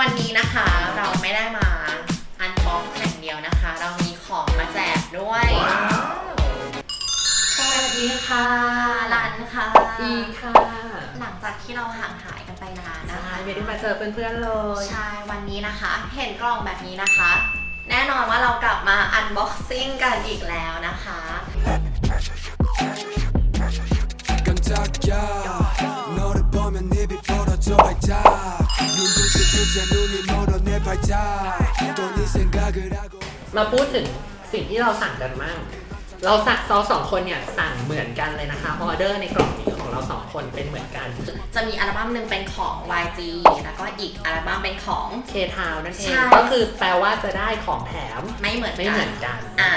วันนี้นะคะเราไม่ได้มาอันบ็อกแข่งเดียวนะคะ เรามีของมาแจกด้วย สวัสดีค่ะรันค่ะ ดีค่ะ หลังจากที่เราห่างหายกันไปนานนะ นะคะ คะ ไม่ได้มาเจอเพื่อนๆเลย ใช่ วันนี้นะคะ เห็นกล่องแบบนี้นะคะ แน่นอนว่าเรากลับมาอันบ็อกซิ่งกันอีกแล้วนะคะ 깜짝이야 너를 보면 입이 벌어져 발작 눈부신 빛에 눈이 멀어 내 발작 또 네 생각을 하고 มาพูดถึงสิ่งที่เราสั่งกันมั่งเราสั่งเราสองคนเนี่ยสั่งเหมือนกันเลยนะคะออเดอร์ในกล่องนี้ของเราสองคนเป็นเหมือนกัน จะมีอัลบั้มหนึ่งเป็นของ YG แล้วก็อีกอัลบั้มเป็นของ เคทาวนั่นเอง ใช่ ก็คือแปลว่าจะได้ของแถม ไม่เหมือน ไม่ กั เหมือนกัน อ่า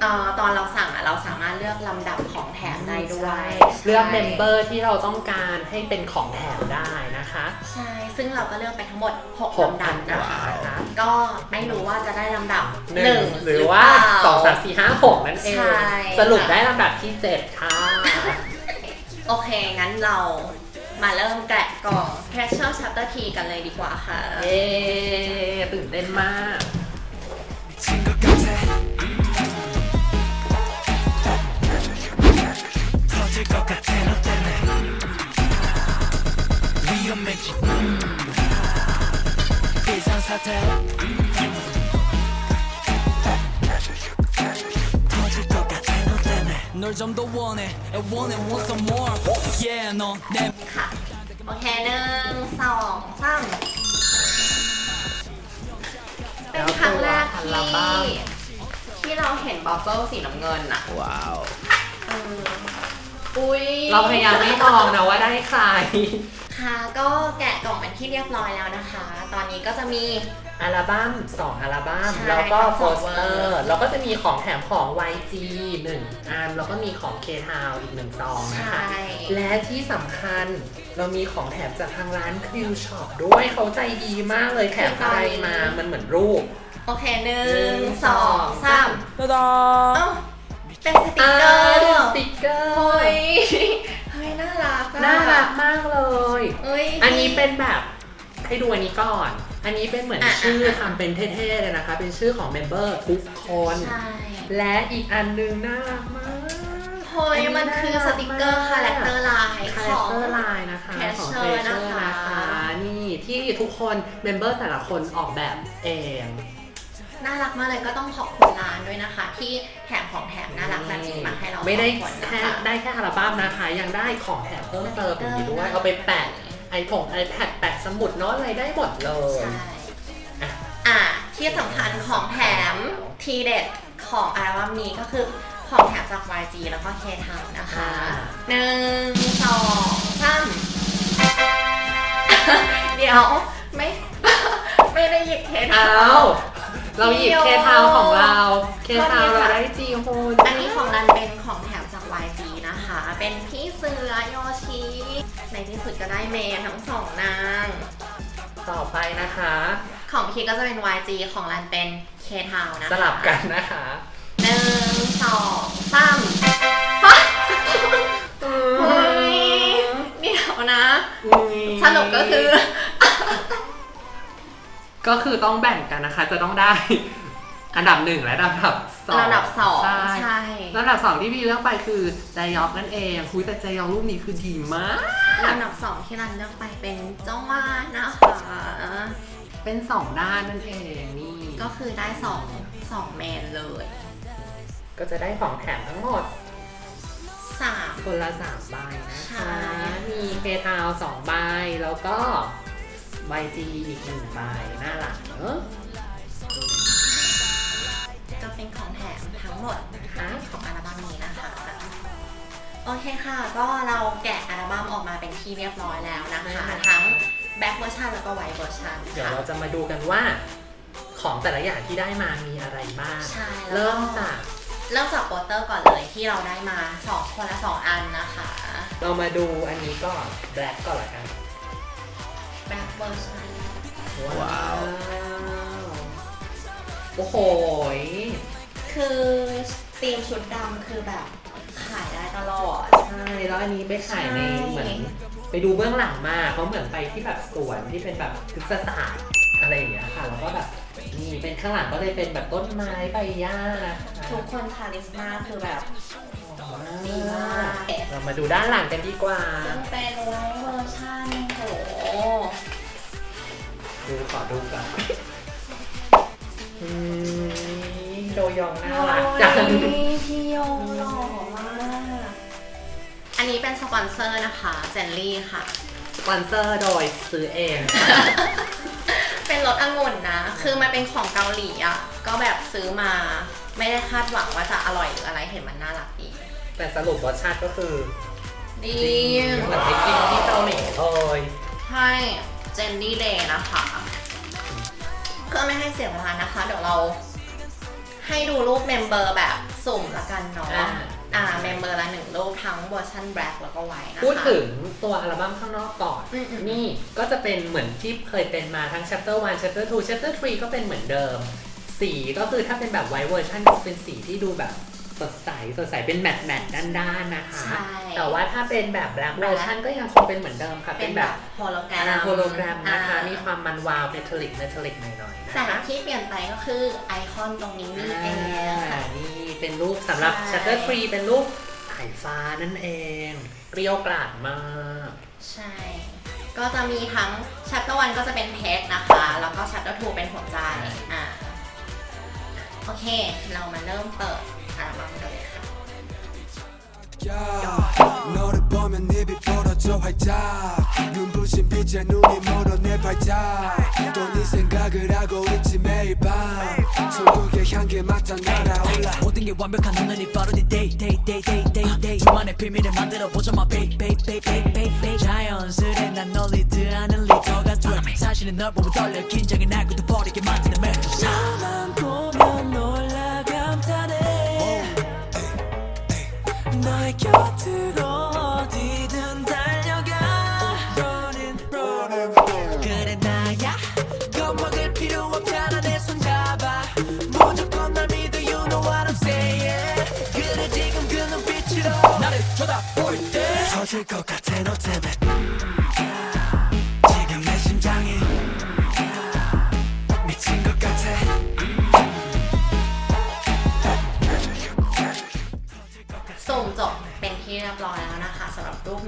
เอ่อตอนเราสั่งอ่ะเราสามารถเลือกลำดับของแถมได้ด้วย เลือกเมมเบอร์ที่เราต้องการให้เป็นของแถมได้นะคะ ใช่ ซึ่งเราก็เลือกไปทั้งหมด 6 หก ลำดับนะ อั คะ นดับ ก็ไม่รู้ว่าจะได้ลำดับ หนึ่งหรือว่า เปล่ สองสามสี่ห้าหกนั่นเอง ใช่ สรุปได้ลำดับที่เจ็ดค่ะ โอเค งั้นเรามาเริ่มแกะกล่อง Treasure Chapter T กันเลยดีกว่าค่ะ เย้ตื่นเต้นมาก 미친 것 같아 터질 것 같아 너 때문에 위험해지 비상사태 터질 것 같아 너 때문에 널 좀 더 원해 I want it want some more Yeah 너내 ค่ะ โอเคหนึ่งสองสามเป็นครั้งแรก อัล ที่ บั้ม ที่เราเห็นบับเบิ้ลสีน้ำเงินอะ 와우 เออ อุ้ยเราพยายามไม่มองนะว่าได้ใคร ค่ะก็แกะกล่องเป็นที่เรียบร้อยแล้วนะคะ ตอนนี้ก็จะมี อัลบั้ม2อัลบั้ม ใช่แล้วก็ทั้งโปสองสเตอเวอร์ร์ แล้วก็จะมีของแถมของ YG 1 อัน แล้วก็มีของ K Town อีก1ซองนะคะ ใช่ และที่สำคัญเรามีของแถมจากทางร้านคิวช็อปด้วยเขาใจดีมากเลยแถมอะไรมามันเหมือนรูป โอเคหนึ่งสองสาม짜잔เอ้า เป็นสติกเกออ่าร์ สติกเกอเฮ้ร์ยเฮ้ย น่ารักอะน่ารักมากเลย เอ้ย อันนี้เป็นแบบให้ดูอันนี้ก่อน อันนี้เป็นเหมือนอะชื่ออะ ทำเป็นเท่ๆเลยนะคะ เป็นชื่อของเมมเบอร์ทุกคน ใช่ และอีกอันนึงน่ารักมากเฮ้ย มันคือสติกเกอร์คาแรคเตอร์ลายคาขแรคอง เตอร์ลายนะคะ ของ Treasure Treasure นะคะ นะคะ นี่ที่ทุกคนเมมเบอร์แต่ละคนออกแบบเอง น่ารักมากเลยก็ต้องขอบคุณร้านด้วยนะคะ ที่แถมของแถมน่ารักแบบนี้มาให้เราไม่ได้สองคนนะแค่คะได้แค่อัลบั้มนะคะ ยังได้ของแถมเพิ่มเติมอย่างนี้ด้วยสติกเกอร์เอาไปแปะไอผงไอแพดแปะสมุดโน้ตอะไรได้หมดเลย ใช่อะที่สำคัญของแถมทีเด็ดของอัลบั้มนี้ก็คือของแถมจาก YG แล้วก็ K t o w n นะคะอ่า หนึ่งสองสามเดี๋ยวไม่ ไม่ได้หยิบ K t o อ้า w n ว เราหยิบเคทาวของเรา เคทาวโทษทีค่ะเราได้จีโฮนอันนี้ของรันเป็นของแถมจาก YG นะคะ เป็นพี่เสือโยชิ ในที่สุดก็ได้เมย์ทั้งสองนาง ต่อไปนะคะ ของพี่ก็จะเป็น YG ของรันเป็น K t o w n นะคะ สลับกันนะคะ ก็คือต้องแบ่งกันนะคะ จะต้องได้ อันดับหนึ่งและอันดับสองระดับสองใช่ใช่ลำดับสองที่พี่เลือกไปคือใจยอกนั่นเองคุยแต่ใจยอกรูปนี้คือดีมากลำดับสองที่รันเลือกไปเป็นเจ้าว่านนะคะเป็นสองด้านนั่นเองนี่ก็คือได้สองสองเมนเลย ก็จะได้ของแถมทั้งหมดสามคนละสามใบนะใช่คะ มีเคทาวสองใบแล้วก็ YG อีกหนึ่งใบน่ารักเนอะก็เป็นของแถมทั้งหมดนะคะของอัลบั้มนี้นะคะโอเคค่ะ ก็เราแกะอัลบั้มออกมาเป็นที่เรียบร้อยแล้วนะคะ ทั้งแบ็คเวอร์ชันแล้วก็ไวท์เวอร์ชันเดี๋ยวค่ะเราจะมาดูกันว่าของแต่ละอย่างที่ได้มามีอะไรบ้างใช่แล้วก็เริ่มจากเริ่มจากโปสเตอร์ก่อนเลยที่เราได้มาสองคนละสองอันนะคะ เรามาดูอันนี้ก่อนแบล็กก่อนละกันแบ็คเวอร์ชันว้าว โอ้โหยคือธีมชุดดำคือแบบ ขายได้ตลอด ใช่แล้วอันนี้ไปถ่ายในใช่เหมือน ไปดูเบื้องหลังมาเขาเหมือนไปที่แบบสวนที่เป็นแบบพฤกษศาสตร์อะไรอย่างเงี้ยค่ะแล้วก็แบบนี่เป็นข้างหลังก็เลยเป็นแบบต้นไม้ใบหญ้านะคะทุกคนคาริสมาคือแบบ ดีดีมามากกเรามาดูด้านหลังกันดีกว่า ซึ่งเป็นไลท์เวอร์ชันโห ดูขอดูก่อนอืมโดยองน่ารักจังพี่โยหล่อมาก อันนี้เป็นสปอนเซอร์นะคะเจนลี่ค่ะ สปอนเซอร์โดยซื้อเอง เป็นรสองุ่นนะ คือมันเป็นของเกาหลีอะ ก็แบบซื้อมาไม่ได้คาดหวังว่าจะอร่อยหรืออะไรเห็นมันน่ารักดี แต่สรุปรสชาติก็คือดีเหมือนไปกินที่เกาหลีเลย ใช่ เจนนี่เดย์นะคะเพื่อไม่ให้เสียเวลานะคะ เดี๋ยวเราให้ดูรูปเมมเบอร์แบบสุ่มละกันเนาะอ่า อ่าเมมเบอร์ละหนึ่งรูปทั้งเวอร์ชันแบล็กแล้วก็ไวท์นะคะ พูดถึงตัวอัลบั้มข้างนอกก่อน อืมอืม นี่ก็จะเป็นเหมือนที่เคยเป็นมาทั้ง chapter 1 chapter 2 chapter 3 ก็เป็นเหมือนเดิม สีก็คือถ้าเป็นแบบไวท์เวอร์ชันก็เป็นสีที่ดูแบบ สดใสสดใสเป็นแมตต์แมตต์ด้านๆนะคะ ใช่แต่ว่าถ้าเป็นแบบแบล็คเวอร์ชันก็ยังคงเป็นเหมือนเดิมค่ะ เป็เป็นนแบแบบบโฮโลแกรอามโฮโลแกรมนะคะ อ่ามีความมันวาวเมทัลลิกเมทัลลิกหน่อยๆนะแต่คะที่เปลี่ยนไปก็คือไอคอนตรงนี้นี่เองอ่าค่ะนี่เป็นรูปสำหรับใช่ chapter 3เป็นรูปสายฟ้านั่นเองเปรี้ยวกราดมาก ใช่ ก็จะมีทั้ง chapter 1ก็จะเป็นเพชรนะคะ แล้วก็ chapter 2เป็นหัวใจ อ่า โอเค เรามาเริ่มเปิด 너를 보면 입이 벌어져 활짝. 눈부신 빛에 눈이 멀어 내 발짝. 또네 생각을 하고 있지 매일 밤. 천국의 향기 맡아 날아올라. 모든 게 완벽한 하늘이 바로 네 데이 데이 데이 데이 데이 데이 둘만의 비밀을 만들어 보자 마 베이 베이 베이 베이 베이 베이 자연스레 난 널 리드하는 리더가 돼. 사실은 널 보면 떨려. 긴장이 날 굳어버리게 만드는 매주 나만 보면 너의 곁으로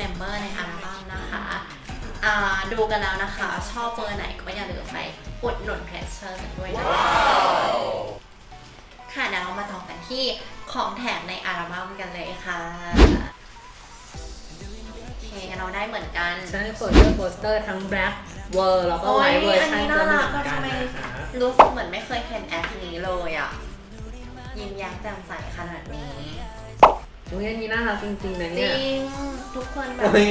สำหรับรูปเมมเบอร์ในอัลบั้มนะคะอ่าดูกันแล้วนะคะ ชอบเบอร์ไหนก็อย่าลืมไปอุดหนุนเพรสเชอร์กันด้วยนะคะค่ะเดี๋ยวเรามาต่อกันที่ของแถมในอัลบั้มกันเลยค่ะโอเคเราได้เหมือนกันใช่โปสเตอร์โปสเตอร์ทั้ง black เวอร์แล้วก็โอ้ไวยท์เวอร์อันชันนี้ก็น่าเหมืรัอกนก็กันทำไมนะคะรู้สึกเหมือนไม่เคยเห็นแอปนี้เลยอะยิ้มแย้มแจ่มใสขนาดนี้ อุ้ยอันนี้น่ารักจริงๆนะจเนี่ยริงทุกคนแบบโอ้ย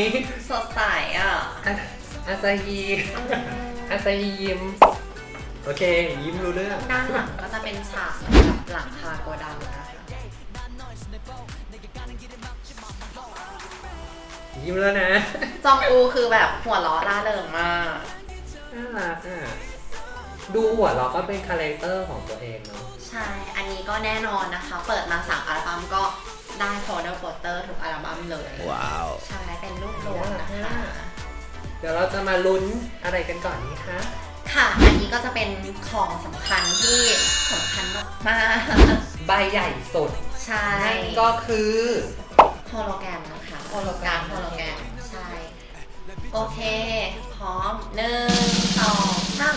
สดใสอะอาอาซาฮีอาซาฮียิ้มโอเค ยิ้มรู้เรื่อง ด้านหลังก็จะเป็นฉากกับหลังคาโกดังนะคะยิ้มแล้วนะ จองอูคือแบบหัวเราะร่าเริงมาก น่ารักอะ ดูหัวเราะก็เป็นคาแรคเตอร์ของตัวเองเนาะ ใช่ อันนี้ก็แน่นอนนะคะ เปิดมาสามอัลบั้มก็ ได้โฟลเดอร์โปสเตอร์ทุกอัลบั้มเลย Wow ใช่เป็นรูปรวมนะคะ เดี๋ยวเราจะมาลุ้นอะไรกันก่อนนี้คะ ค่ะ อันนี้ก็จะเป็นของสำคัญที่สำคัญมากใบใหญ่สุดๆใช่นั่นก็คือโฮโลแกรมนะคะโฮโลแกรมาโฮโลแกรมใช่ โอเค พร้อมหนึ่งสองสาม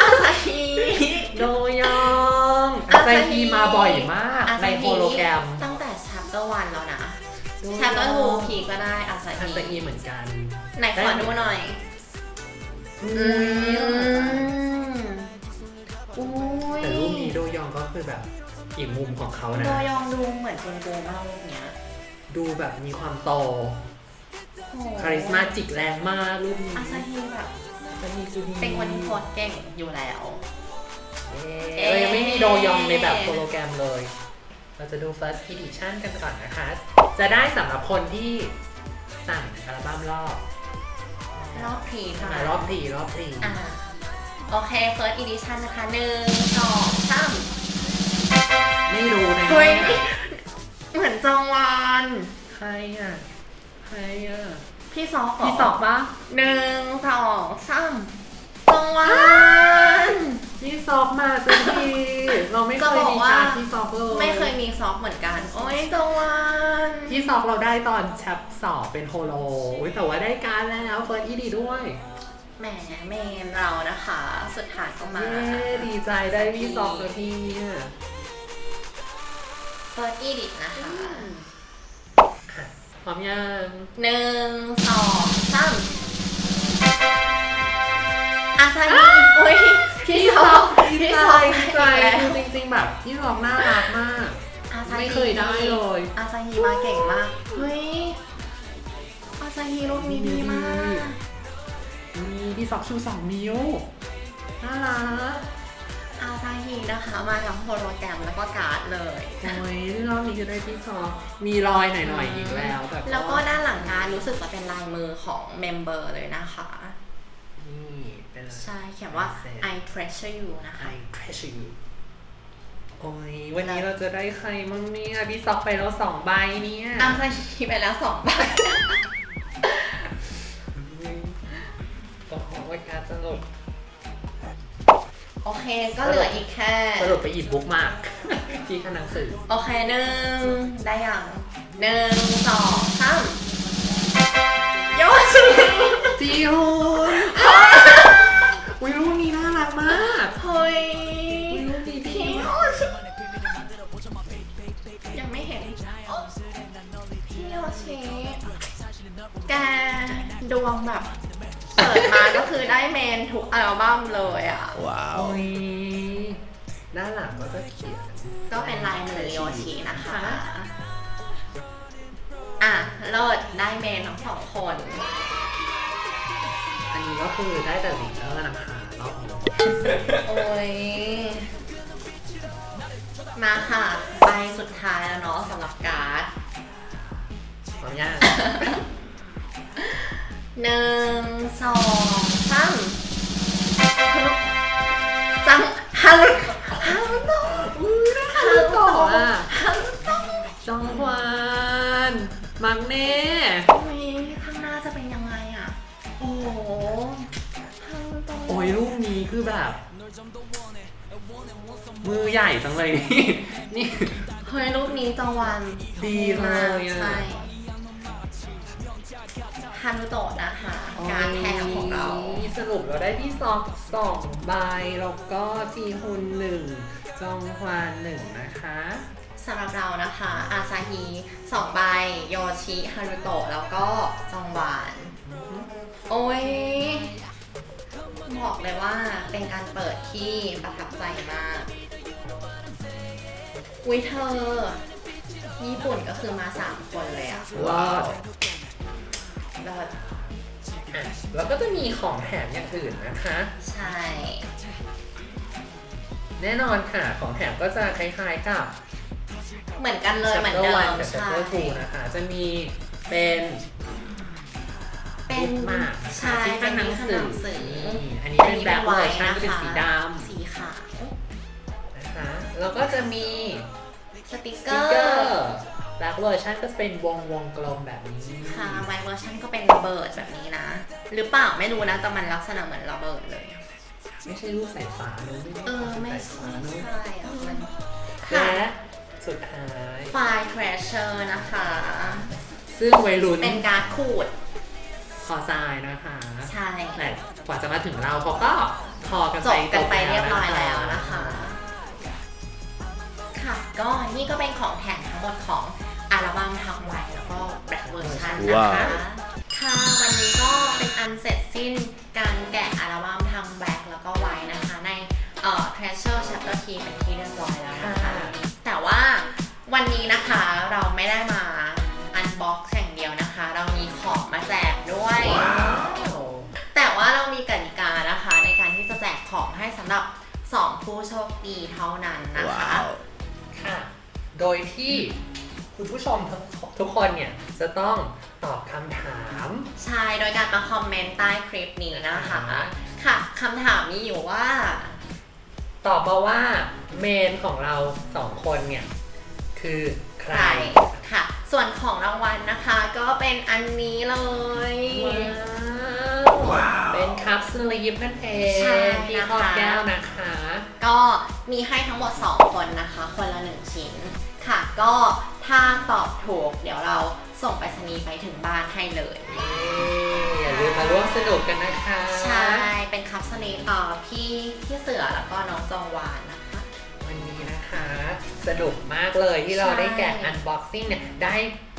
อาซาฮีโดยอ งอาซาฮีมาบ่อยมากอาในซาโฮฮีโลแกรม ตั้งแต่ chapter 1แล้วนะดู chapter 2พีก็ได้อาซาอาซาฮีฮีเหมือนกัน ไหนขอดูหน่อยอือืมมอุ้ยแต่รูปนี้โดยองก็คือแบบอีกมุมของเขานะ โดยองดูเหมือนคุณโกมากรูปเนี้ย ดูแบบมีความโตโอ้คาริสมาจิกแรงมากรูปนี้อาซาฮีแบบอาซาฮีคือดีเป็นคนที่โพสต์เก่งอยู่แล้ว เอ๊เอ๊ะะยังไม่มีโดยองในแบบโฮโลแกรมเลย เราจะดู first edition กันก่อนนะคะ จะได้สำหรับคนที่สั่งอัลบั้มรอบรอบพรีเท่าอ่านั้นรอบทีรอบทีอ่าโอเค first edition นะคะหนึ่งสองสามไม่รู้นะเฮ้ยเหมือนจองวานใครอะ ใครอะ พี่ซอกเหรพี่สอบปะหนึ่งสองสามตรงวัน พี่ซอกมาสักทีเราไม่เคจะยบอกมีว่าการดพี่ซอกเลยไม่เคยมีซอกเหมือนกัน โอ้ยตรงวันพี่ซอกเราได้ตอนแชปสอบเป็นโฮโลอุ๊ยแต่ว่าได้การดแล้วเฟิร์สอีดีด้วยแหมเมนเรานะคะ สุดท้ายก็มาเย้ดีใจได้พี่ซอกสักทีเนี่ยเฟิร์สอีดินะคะพร้อมยังหนึ่งสองสามอาซาฮิโอ้ย พี่ซอกดีพี่ใจซอกดีใจอีกแล้วคือจริงๆแบบพี่ซอกน่ารักมาก อาซาฮิไม่เคยได้เลย อาซาฮิมาเก่งมาก เฮ้ย อาซาฮิลูกนี้ดีมาก นี่พี่ซอกชูสองนิ้ว น่ารัก อาซาฮินะคะมาทั้งโฮโลแกรมแล้วก็การ์ดเลย โอ้ยรอบนี้จะได้พี่ซอกมีรอยหน่อยๆอีกแล้วแบบแล้วก็ด้านหลังงานรู้สึกว่าเป็นลายมือของเมมเบอร์เลยนะคะนี่ เป็นใช่เขียนว่า I treasure you นะคะ I treasure you โอ้ยวันนี้เราจะได้ใครมั่งเนี่ยพี่ซอกไปแล้วสองใบเนี่ยอาซาฮิไปแล้วสองใบก็ขอว่าการสรุปโอเคก็เหลืออีกแค่ สรุปไปอีกบุ๊กมาก ที่ข้างหนังสือ โอเคหนึ่งได้อย่างหนึ่งสองสามโยชิจีฮุนวิ แกดวงแบบเปิดมาก็คือได้เมนทุกอัลบั้มเลยอะโอ้ยด้านหลังก็จะเขียนก็เป็นลายมือโยชินะคะ อะเลิศได้เมนทั้งสองคน อันนี้ก็คือได้แต่ลิงเตอร์นะคะรอบนี้โอ้ย มาค่ะ ใบสุดท้ายแล้วเนาะสำหรับการ์ดพร้อมยัง หนึ่งสองสามจังฮัลโหลฮัลโหลฮัลโหลฮัลโหลจองฮวานมังเน่อุ้ข้างหน้าจะเป็นยังไงอะ โอ้โหฮัลโหลโอ้ยรูปนี้คือแบบ มือใหญ่จังเลยนี่ นี่ เฮ้ยรูปนี้จังหวันดีเลยอะ ใช่ การแทนของเราโอ้ยสรุปเราได้ที่ซอกสองใบ แล้วก็จีฮุนหนึ่ง จองฮวานหนึ่งนะคะสำหรับเรานะคะ อาซาฮิสองใบ โยชิฮารุโตะ แล้วก็จองหวาน โอ้ย บอกเลยว่าเป็นการเปิดที่ประทับใจมากวิเธอ ญี่ปุ่นก็คือมาสามคนเลยอะว้าว เลิศ อะแล้วก็จะมีของแถมอย่างอื่นนะคะ ใช่ แน่นอนค่ะ ของแถมก็จะคล้ายๆกับ เหมือนกันเลย เหมือน chapter เดิ one มกับ ใช่ chapter two นะคะ จะมีเป็นเป็นมากใช่ที่เป็ข้านงหนังสือหนังสือนี่อันนี้เป็นแบบเวอร์ชันที่เป็นสีดสีขาวำนะคะ แล้วก็จะมีสติกสเกติอกเกอร์ร์ แบล็คเวอร์ชันก็จะเป็นวงวงกลมแบบนี้ค่ะไวเวอร์ชันก็เป็นระเบิดแบบนี้นะ หรือเปล่าไม่รู้นะแต่มันลักษณะเหมือนระเบิดเลย ไม่ใช่รูปสายฟ้าเนอะเออไม่ใช่ใช่เนอะใช่อะมันและค่ะสุดท้าย ไฟล์ treasure นะคะ ซึ่งวัยรุ่นเป็นการ์ดขูดคอทรายนะคะใช่ แต่กว่าจะมาถึงเราเขาก็พอกันจไปบกันไปจเรียบร้อยะแล้วนะคะ ค่ะ ก็นี่ก็เป็นของแถมทั้งหมดของอั ลบั้มทางไวแล้วก็แบล็คเวอร์ชันนะคะ ค่ะวันนี้ก็เป็นอันเสร็จสิ้นการแกะอัลบั้มทางแบ็คแล้วก็ไวนะคะ ในเอ่อ Treasure Chapter T เป็นที่เรียบร้อยแล้วนะคะ แต่ว่าวันนี้นะคะเราไม่ได้มาอันบ็อกซ์อย่างเดียวนะคะ เรามีของมาแจกด้วยว้าวแต่ว่าเรามีกติกานะคะในการที่จะแจกของให้สำหรับ 2 ผู้โชคดีเท่านั้นนะคะค่ะ โดยที่ คุณผู้ชมทุกทุกคนเนี่ยจะต้องตอบคำถาม ใช่ โดยการมาคอมเมนต์ใต้คลิปนี้นะคะ ค่ะคำถามมีอยู่ว่า ตอบมาว่าเมนของเราสองคนเนี่ย คือใคใครรค่ะสส่วนของรางวัลนะคะ ก็เป็นอันนี้เลยว้าวเป็นคัพสลีปนั่นเองใช่ที่นะคะครอบแก้วนะคะ ก็มีให้ทั้งหมด 2 คนนะคะ คนละ 1 ชิ้นค่ะก็ ถ้าตอบถูก เดี๋ยวเราส่งไปรษณีย์ไปถึงบ้านให้เลย อย่าลืมมาร่วมสนุกกันนะคะใช่ เป็นคัพสลีปเอ่อพี่พี่เสือแล้วก็น้องจองวานนะคะ วันนี้นะคะ สนุกมากเลยที่เราใช่ได้แกะอันบ็อกซิ่งเนี่ยได้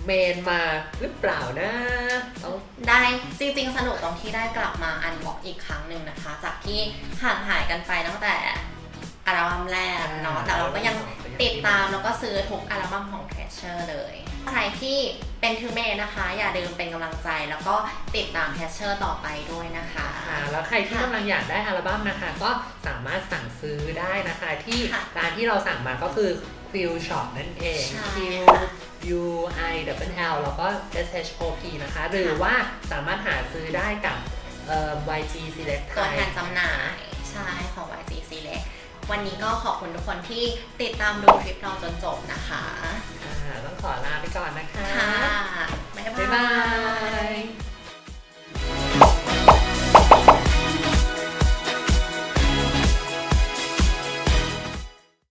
เมนมาหรือเปล่านะต้องได้จริงๆ สนุกตรงที่ได้กลับมาอันบ็อกอีกครั้งหนึ่งนะคะ จากที่ห่างหายกันไปตั้งแต่อัลบั้มแรกเนาะแต่เราก็ยังติดตามแล้วก็ซื้อทุกอัลบั้มของ Treasure เลย ใครที่เป็นทูเมนะคะ อย่าลืมเป็นกำลังใจแล้วก็ติดตาม Treasure ต่อไปด้วยนะคะ ค่ะแล้วใครที่กำลังอยากได้อัลบั้มนะคะ ก็สามารถสั่งซื้อได้นะคะ ที่ค่ะร้านที่เราสั่งมาก็คือ Q Shop นั่นเอง ใช่ Q ค่ะ U I W L แล้วก็ S H O P นะคะ หรือว่าสามารถหาซื้อได้กับเอ่อ YG Select ตัวแท Thai นจำหน่ายใช่ของ YG Select วันนี้ก็ขอบคุณทุกคนที่ติดตามดูคลิปเราจนจบนะคะต้องขอลาไปก่อนนะคะ ค่ะ บ๊ายบาย บ๊ายบาย